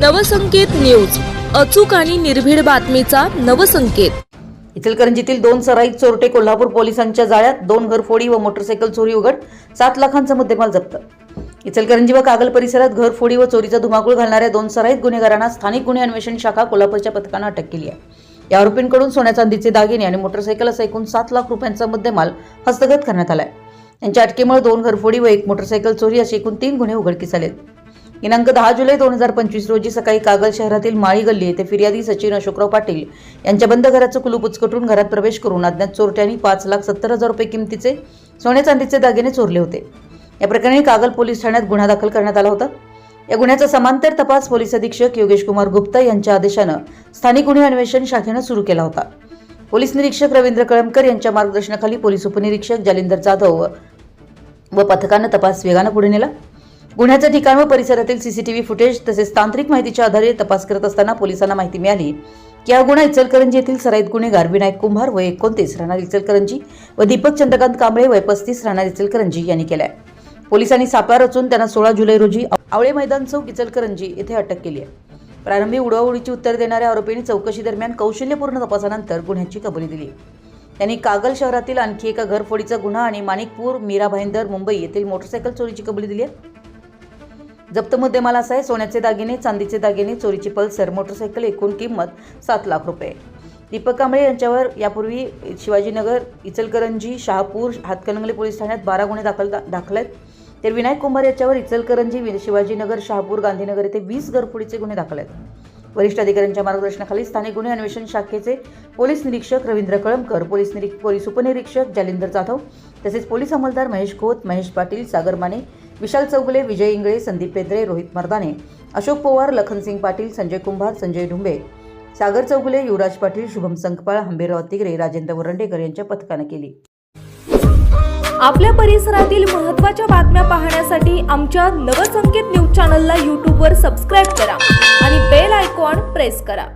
Navsanket news अचूक आणि निर्भीड बातमीचा नवसंकेत. इचलकरंजीतील दोन सराईत चोरटे कोल्हापूर पोलिसांच्या जाळ्यात दोन घरफोडी व मोटरसायकल चोरी उघड सात लाखांचा मुद्देमाल जप्त. इचलकरंजी व कागल परिसरात घरफोडी व चोरीचा धुमाकूळ घालणाऱ्या दोन सराईत गुन्हेगारांना स्थानिक गुन्हे अन्वेषण शाखा कोल्हापूरच्या पथकानं अटक केली आहे. या आरोपींकडून सोन्या चांदीचे दागिने आणि मोटरसायकल असा एकूण सात लाख रुपयांचा मुद्देमाल हस्तगत करण्यात आलाय. यांच्या अटकेमुळे दोन घरफोडी व एक मोटरसायकल चोरी असे एकूण तीन गुन्हे उघडकीस आलेत. दिनांक दहा जुलै दोन हजार पंचवीस रोजी सकाळी कागल शहरातील माळी गल्ली येथे फिर्यादी सचिन अशोकराव पाटील यांच्या बंद घराचं कुलूप उचकटून घरात प्रवेश करून अज्ञात चोरट्यांनी पाच लाख सत्तर हजार रुपये किमतीचे सोने चांदीचे दागिने चोरले होते. या प्रकरणी कागल पोलीस ठाण्यात गुन्हा दाखल करण्यात आला होता. या गुन्ह्याचा समांतर तपास पोलीस अधीक्षक योगेश कुमार गुप्ता यांच्या आदेशानं स्थानिक गुन्हे अन्वेषण शाखेनं सुरू केला होता. पोलीस निरीक्षक रवींद्र कळमकर यांच्या मार्गदर्शनाखाली पोलीस उपनिरीक्षक जालिंदर जाधव व- व पथकानं तपास वेगानं पुढे नेला. गुन्ह्याचं ठिकाण व परिसरातील सीसीटीव्ही फुटेज तसेच तांत्रिक माहितीच्या आधारे तपास करत असताना पोलिसांना माहिती मिळाली की हा गुन्हा इचलकरंजी येथील सराईत गुन्हेगार विनायक कुंभार वय एकोणतीस राहणार इचलकरंजी व दीपक चंद्रकांत कांबळे वय पस्तीस राहणार इचलकरंजी यांनी केलाय. पोलिसांनी सापळा रचून त्यांना सोळा जुलै रोजी आवळे मैदान चौक इचलकरंजी येथे अटक केली आहे. प्रारंभी उडवाउडीची उत्तर देणाऱ्या आरोपींनी चौकशी दरम्यान कौशल्यपूर्ण तपासानंतर गुन्ह्याची कबुली दिली. त्यांनी कागल शहरातील आणखी एका घरफोडीचा गुन्हा आणि माणिकपूर मीरा भाईंदर मुंबई येथील मोटरसायकल चोरीची कबुली दिली आहे. जप्त मुद्देमाल असा आहे सोन्याचे दागिने चांदीचे दागिने चोरीची पल्सर मोटरसायकल एकूण किंमत सात लाख रुपये. दीपक कांबळे यांच्यावर यापूर्वी शिवाजीनगर इचलकरंजी शहापूर हातकणंगले पोलीस ठाण्यात बारा गुन्हे दाखल दाखल आहेत तर विनायक कुंभार याच्यावर इचलकरंजी शिवाजीनगर शहापूर गांधीनगर येथे वीस घरफोडीचे गुन्हे दाखल आहेत वरिष्ठ अधिकाऱ्यांच्या मार्गदर्शनाखाली स्थानिक गुन्हे अन्वेषण शाखेचे पोलीस निरीक्षक रवींद्र कळमकर पोलीस निरीक पोलीस उपनिरीक्षक जालिंदर जाधव तसेच पोलीस अंमलदार महेश खोत महेश पाटील सागर माने विशाल चौगुले विजय इंगळे संदीप पेद्रे रोहित मर्दाने अशोक पवार लखनसिंग पाटील संजय कुंभार संजय ढुंबे सागर चौगुले युवराज पाटील शुभम संकपाळ हंबीरराव तिगरे राजेंद्र वरंडेकर यांच्या पथकानं केली. आपल्या परिसरातील महत्त्वाच्या बातम्या पाहण्यासाठी आमच्या नवसंकेत न्यूज चॅनलला यूट्यूबवर सबस्क्राईब करा आणि बेल आयकॉन प्रेस करा.